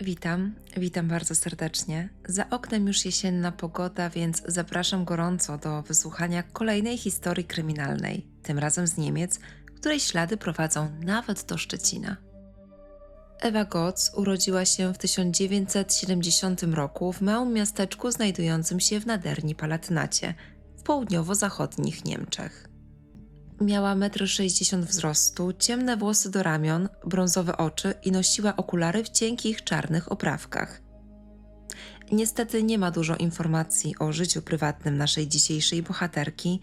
Witam, witam bardzo serdecznie. Za oknem już jesienna pogoda, więc zapraszam gorąco do wysłuchania kolejnej historii kryminalnej, tym razem z Niemiec, której ślady prowadzą nawet do Szczecina. Ewa Gotz urodziła się w 1970 roku w małym miasteczku znajdującym się w Naderni Palatynacie, w południowo-zachodnich Niemczech. Miała 1,60 m wzrostu, ciemne włosy do ramion, brązowe oczy i nosiła okulary w cienkich czarnych oprawkach. Niestety nie ma dużo informacji o życiu prywatnym naszej dzisiejszej bohaterki.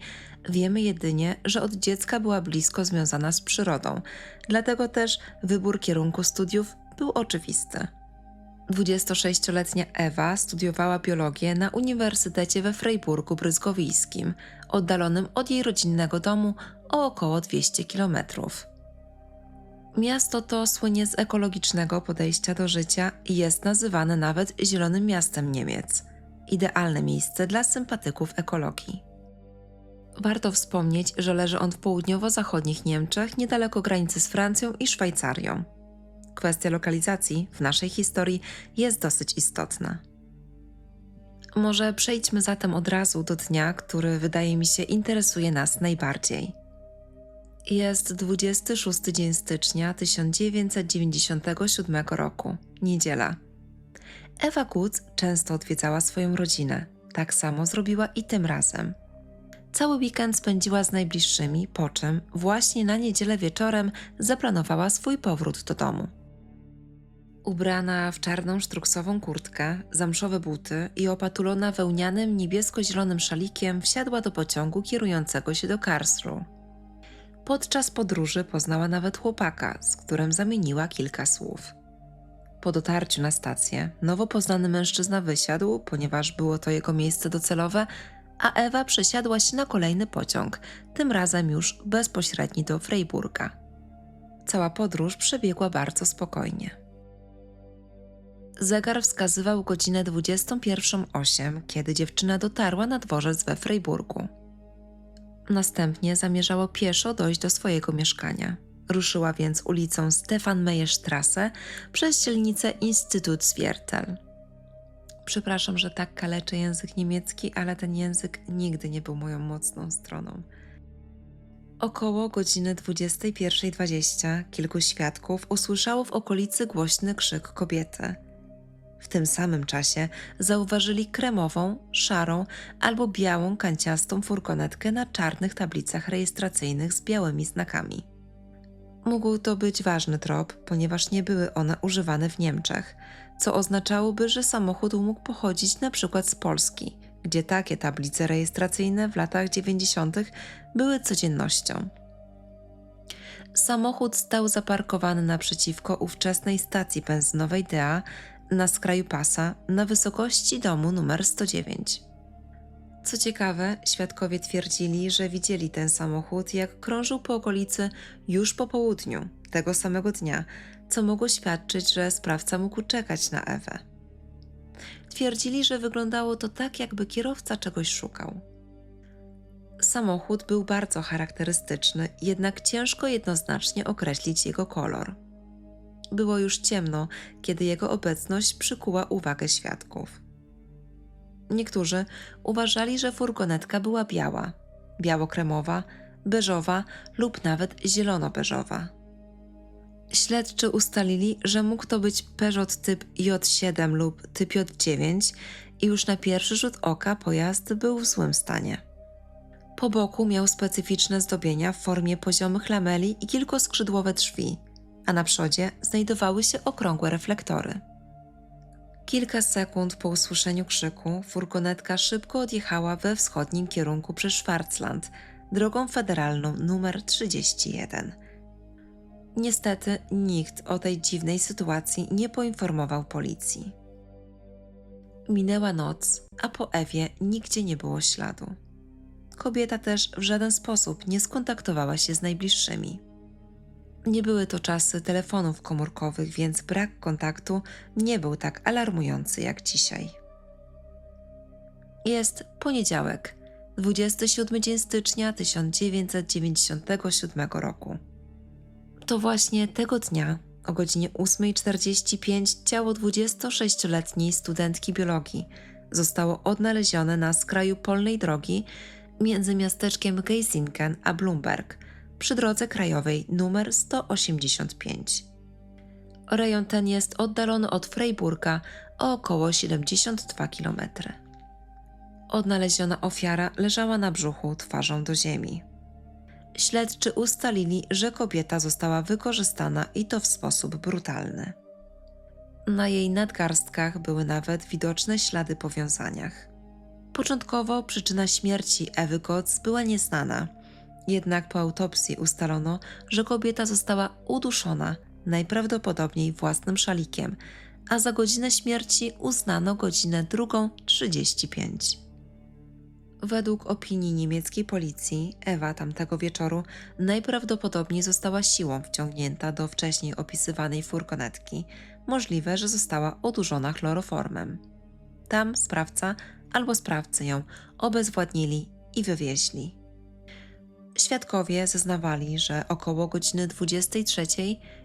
Wiemy jedynie, że od dziecka była blisko związana z przyrodą, dlatego też wybór kierunku studiów był oczywisty. 26-letnia Ewa studiowała biologię na Uniwersytecie we Freiburgu Bryzgowijskim, oddalonym od jej rodzinnego domu o około 200 kilometrów. Miasto to słynie z ekologicznego podejścia do życia i jest nazywane nawet Zielonym Miastem Niemiec. Idealne miejsce dla sympatyków ekologii. Warto wspomnieć, że leży on w południowo-zachodnich Niemczech, niedaleko granicy z Francją i Szwajcarią. Kwestia lokalizacji w naszej historii jest dosyć istotna. Może przejdźmy zatem od razu do dnia, który wydaje mi się interesuje nas najbardziej. Jest 26 dzień stycznia 1997 roku, niedziela. Ewa Kutz często odwiedzała swoją rodzinę. Tak samo zrobiła i tym razem. Cały weekend spędziła z najbliższymi, po czym właśnie na niedzielę wieczorem zaplanowała swój powrót do domu. Ubrana w czarną sztruksową kurtkę, zamszowe buty i opatulona wełnianym niebiesko-zielonym szalikiem wsiadła do pociągu kierującego się do Karlsruhe. Podczas podróży poznała nawet chłopaka, z którym zamieniła kilka słów. Po dotarciu na stację, nowo poznany mężczyzna wysiadł, ponieważ było to jego miejsce docelowe, a Ewa przesiadła się na kolejny pociąg, tym razem już bezpośredni do Freiburga. Cała podróż przebiegła bardzo spokojnie. Zegar wskazywał godzinę 21.08, kiedy dziewczyna dotarła na dworzec we Freiburgu. Następnie zamierzała pieszo dojść do swojego mieszkania. Ruszyła więc ulicą Stefan Meyerstrasse przez dzielnicę Instytut Zwiertel. Przepraszam, że tak kaleczę język niemiecki, ale ten język nigdy nie był moją mocną stroną. Około godziny 21.20 kilku świadków usłyszało w okolicy głośny krzyk kobiety. W tym samym czasie zauważyli kremową, szarą albo białą kanciastą furgonetkę na czarnych tablicach rejestracyjnych z białymi znakami. Mógł to być ważny trop, ponieważ nie były one używane w Niemczech, co oznaczałoby, że samochód mógł pochodzić na przykład z Polski, gdzie takie tablice rejestracyjne w latach 90. były codziennością. Samochód stał zaparkowany naprzeciwko ówczesnej stacji benzynowej DEA na skraju pasa na wysokości domu numer 109. Co ciekawe, świadkowie twierdzili, że widzieli ten samochód, jak krążył po okolicy już po południu tego samego dnia, co mogło świadczyć, że sprawca mógł czekać na Ewę. Twierdzili, że wyglądało to tak, jakby kierowca czegoś szukał. Samochód był bardzo charakterystyczny, jednak ciężko jednoznacznie określić jego kolor. Było już ciemno, kiedy jego obecność przykuła uwagę świadków. Niektórzy uważali, że furgonetka była biała, biało-kremowa, beżowa lub nawet zielono-beżowa. Śledczy ustalili, że mógł to być Peugeot typ J7 lub typ J9 i już na pierwszy rzut oka pojazd był w złym stanie. Po boku miał specyficzne zdobienia w formie poziomych lameli i kilkoskrzydłowe drzwi, a na przodzie znajdowały się okrągłe reflektory. Kilka sekund po usłyszeniu krzyku furgonetka szybko odjechała we wschodnim kierunku przez Schwarzland, drogą federalną numer 31. Niestety nikt o tej dziwnej sytuacji nie poinformował policji. Minęła noc, a po Ewie nigdzie nie było śladu. Kobieta też w żaden sposób nie skontaktowała się z najbliższymi. Nie były to czasy telefonów komórkowych, więc brak kontaktu nie był tak alarmujący jak dzisiaj. Jest poniedziałek, 27 dzień stycznia 1997 roku. To właśnie tego dnia o godzinie 8.45 ciało 26-letniej studentki biologii zostało odnalezione na skraju polnej drogi między miasteczkiem Geisingen a Blumberg przy drodze krajowej nr 185. Rejon ten jest oddalony od Freiburga o około 72 km. Odnaleziona ofiara leżała na brzuchu twarzą do ziemi. Śledczy ustalili, że kobieta została wykorzystana i to w sposób brutalny. Na jej nadgarstkach były nawet widoczne ślady po wiązaniach. Początkowo przyczyna śmierci Ewy Gotz była nieznana, jednak po autopsji ustalono, że kobieta została uduszona najprawdopodobniej własnym szalikiem, a za godzinę śmierci uznano godzinę 2.35. Według opinii niemieckiej policji, Ewa tamtego wieczoru najprawdopodobniej została siłą wciągnięta do wcześniej opisywanej furgonetki. Możliwe, że została odurzona chloroformem. Tam sprawca albo sprawcy ją obezwładnili i wywieźli. Świadkowie zeznawali, że około godziny 23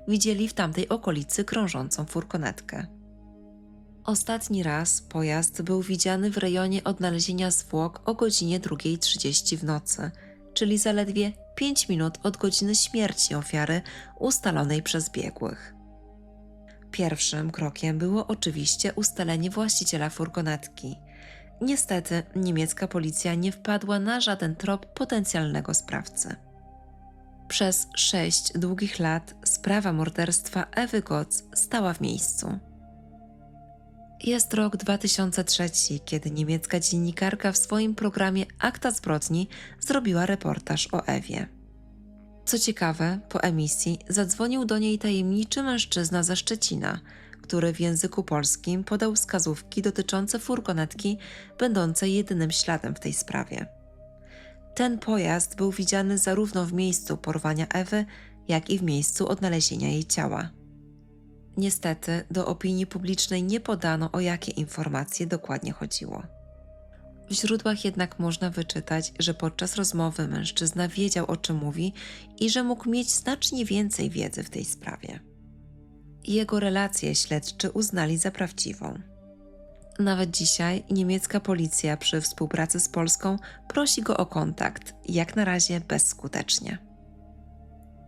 widzieli w tamtej okolicy krążącą furgonetkę. Ostatni raz pojazd był widziany w rejonie odnalezienia zwłok o godzinie 2.30 w nocy, czyli zaledwie 5 minut od godziny śmierci ofiary ustalonej przez biegłych. Pierwszym krokiem było oczywiście ustalenie właściciela furgonetki. Niestety, niemiecka policja nie wpadła na żaden trop potencjalnego sprawcy. Przez sześć długich lat sprawa morderstwa Ewy Gotz stała w miejscu. Jest rok 2003, kiedy niemiecka dziennikarka w swoim programie Akta Zbrodni zrobiła reportaż o Ewie. Co ciekawe, po emisji zadzwonił do niej tajemniczy mężczyzna ze Szczecina, który w języku polskim podał wskazówki dotyczące furgonetki, będącej jedynym śladem w tej sprawie. Ten pojazd był widziany zarówno w miejscu porwania Ewy, jak i w miejscu odnalezienia jej ciała. Niestety, do opinii publicznej nie podano, o jakie informacje dokładnie chodziło. W źródłach jednak można wyczytać, że podczas rozmowy mężczyzna wiedział, o czym mówi i że mógł mieć znacznie więcej wiedzy w tej sprawie. Jego relację śledczy uznali za prawdziwą. Nawet dzisiaj niemiecka policja przy współpracy z Polską prosi go o kontakt, jak na razie bezskutecznie.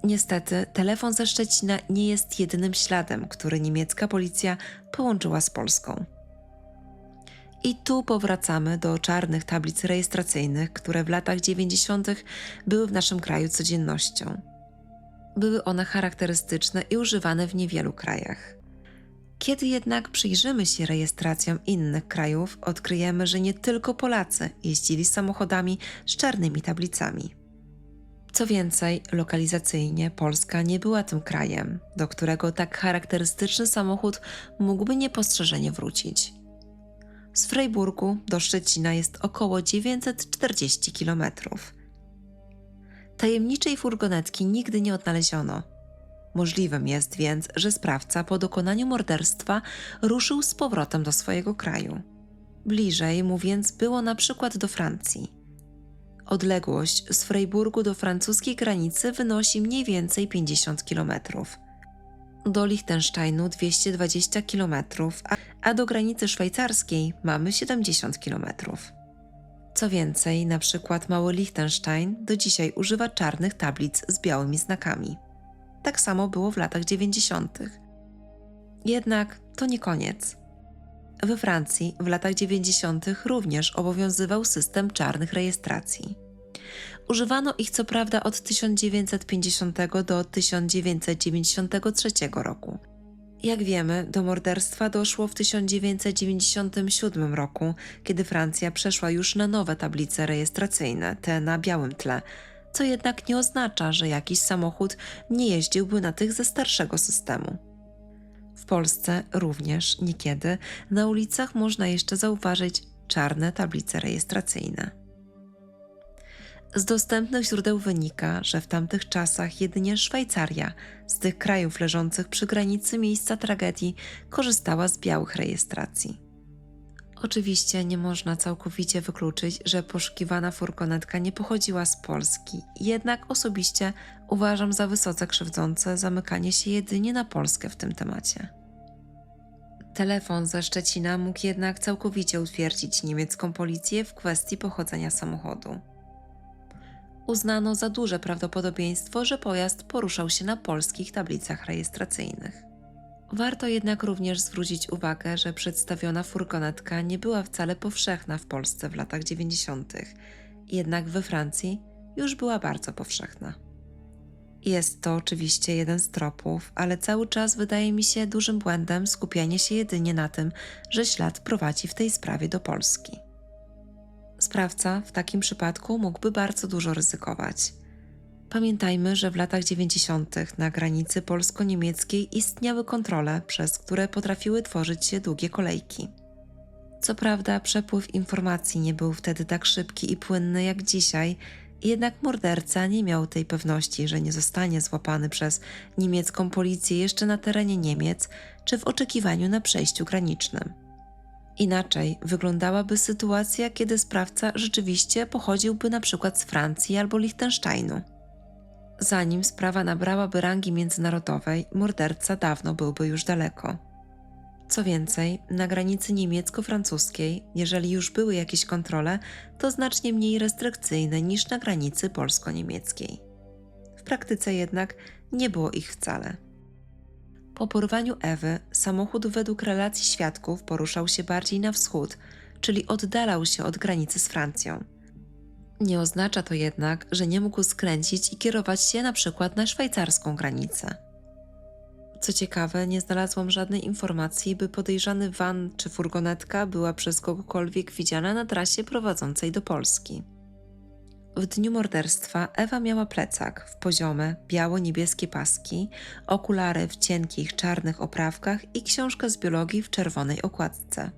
Niestety, telefon ze Szczecina nie jest jedynym śladem, który niemiecka policja połączyła z Polską. I tu powracamy do czarnych tablic rejestracyjnych, które w latach 90. były w naszym kraju codziennością. Były one charakterystyczne i używane w niewielu krajach. Kiedy jednak przyjrzymy się rejestracjom innych krajów, odkryjemy, że nie tylko Polacy jeździli samochodami z czarnymi tablicami. Co więcej, lokalizacyjnie Polska nie była tym krajem, do którego tak charakterystyczny samochód mógłby niepostrzeżenie wrócić. Z Freiburgu do Szczecina jest około 940 km. Tajemniczej furgonetki nigdy nie odnaleziono. Możliwym jest więc, że sprawca po dokonaniu morderstwa ruszył z powrotem do swojego kraju. Bliżej mu więc było na przykład do Francji. Odległość z Freiburgu do francuskiej granicy wynosi mniej więcej 50 km. Do Liechtensteinu 220 km, a do granicy szwajcarskiej mamy 70 km. Co więcej, na przykład mały Liechtenstein do dzisiaj używa czarnych tablic z białymi znakami. Tak samo było w latach 90. Jednak to nie koniec. We Francji w latach 90. również obowiązywał system czarnych rejestracji. Używano ich co prawda od 1950 do 1993 roku. Jak wiemy, do morderstwa doszło w 1997 roku, kiedy Francja przeszła już na nowe tablice rejestracyjne, te na białym tle, co jednak nie oznacza, że jakiś samochód nie jeździłby na tych ze starszego systemu. W Polsce również niekiedy na ulicach można jeszcze zauważyć czarne tablice rejestracyjne. Z dostępnych źródeł wynika, że w tamtych czasach jedynie Szwajcaria z tych krajów leżących przy granicy miejsca tragedii korzystała z białych rejestracji. Oczywiście nie można całkowicie wykluczyć, że poszukiwana furgonetka nie pochodziła z Polski, jednak osobiście uważam za wysoce krzywdzące zamykanie się jedynie na Polskę w tym temacie. Telefon ze Szczecina mógł jednak całkowicie utwierdzić niemiecką policję w kwestii pochodzenia samochodu. Uznano za duże prawdopodobieństwo, że pojazd poruszał się na polskich tablicach rejestracyjnych. Warto jednak również zwrócić uwagę, że przedstawiona furgonetka nie była wcale powszechna w Polsce w latach 90., jednak we Francji już była bardzo powszechna. Jest to oczywiście jeden z tropów, ale cały czas wydaje mi się dużym błędem skupianie się jedynie na tym, że ślad prowadzi w tej sprawie do Polski. Sprawca w takim przypadku mógłby bardzo dużo ryzykować. Pamiętajmy, że w latach 90. na granicy polsko-niemieckiej istniały kontrole, przez które potrafiły tworzyć się długie kolejki. Co prawda, przepływ informacji nie był wtedy tak szybki i płynny jak dzisiaj, jednak morderca nie miał tej pewności, że nie zostanie złapany przez niemiecką policję jeszcze na terenie Niemiec czy w oczekiwaniu na przejściu granicznym. Inaczej wyglądałaby sytuacja, kiedy sprawca rzeczywiście pochodziłby na przykład z Francji albo Liechtensteinu. Zanim sprawa nabrałaby rangi międzynarodowej, morderca dawno byłby już daleko. Co więcej, na granicy niemiecko-francuskiej, jeżeli już były jakieś kontrole, to znacznie mniej restrykcyjne niż na granicy polsko-niemieckiej. W praktyce jednak nie było ich wcale. Po porwaniu Ewy, samochód według relacji świadków poruszał się bardziej na wschód, czyli oddalał się od granicy z Francją. Nie oznacza to jednak, że nie mógł skręcić i kierować się na przykład na szwajcarską granicę. Co ciekawe, nie znalazłam żadnej informacji, by podejrzany van czy furgonetka była przez kogokolwiek widziana na trasie prowadzącej do Polski. W dniu morderstwa Ewa miała plecak w poziome, biało-niebieskie paski, okulary w cienkich, czarnych oprawkach i książkę z biologii w czerwonej okładce.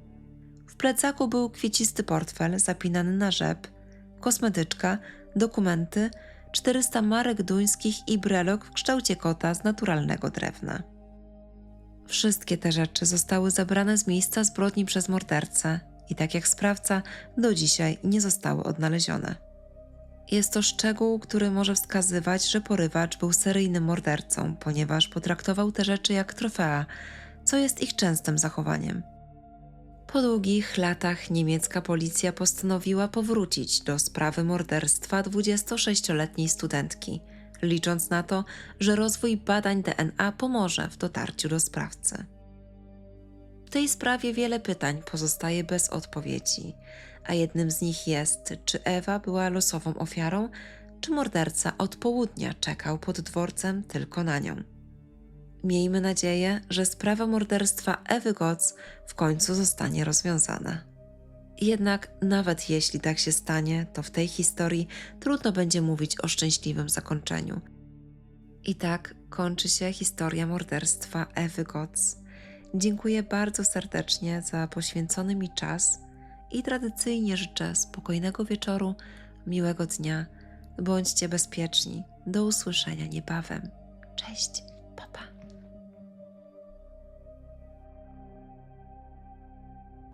W plecaku był kwiecisty portfel zapinany na rzep, kosmetyczka, dokumenty, 400 marek duńskich i brelok w kształcie kota z naturalnego drewna. Wszystkie te rzeczy zostały zabrane z miejsca zbrodni przez mordercę i tak jak sprawca, do dzisiaj nie zostały odnalezione. Jest to szczegół, który może wskazywać, że porywacz był seryjnym mordercą, ponieważ potraktował te rzeczy jak trofea, co jest ich częstym zachowaniem. Po długich latach niemiecka policja postanowiła powrócić do sprawy morderstwa 26-letniej studentki, licząc na to, że rozwój badań DNA pomoże w dotarciu do sprawcy. Tej sprawie wiele pytań pozostaje bez odpowiedzi, a jednym z nich jest, czy Ewa była losową ofiarą, czy morderca od południa czekał pod dworcem tylko na nią. Miejmy nadzieję, że sprawa morderstwa Ewy Goc w końcu zostanie rozwiązana. Jednak nawet jeśli tak się stanie, to w tej historii trudno będzie mówić o szczęśliwym zakończeniu. I tak kończy się historia morderstwa Ewy Goc. Dziękuję bardzo serdecznie za poświęcony mi czas i tradycyjnie życzę spokojnego wieczoru, miłego dnia. Bądźcie bezpieczni. Do usłyszenia niebawem. Cześć!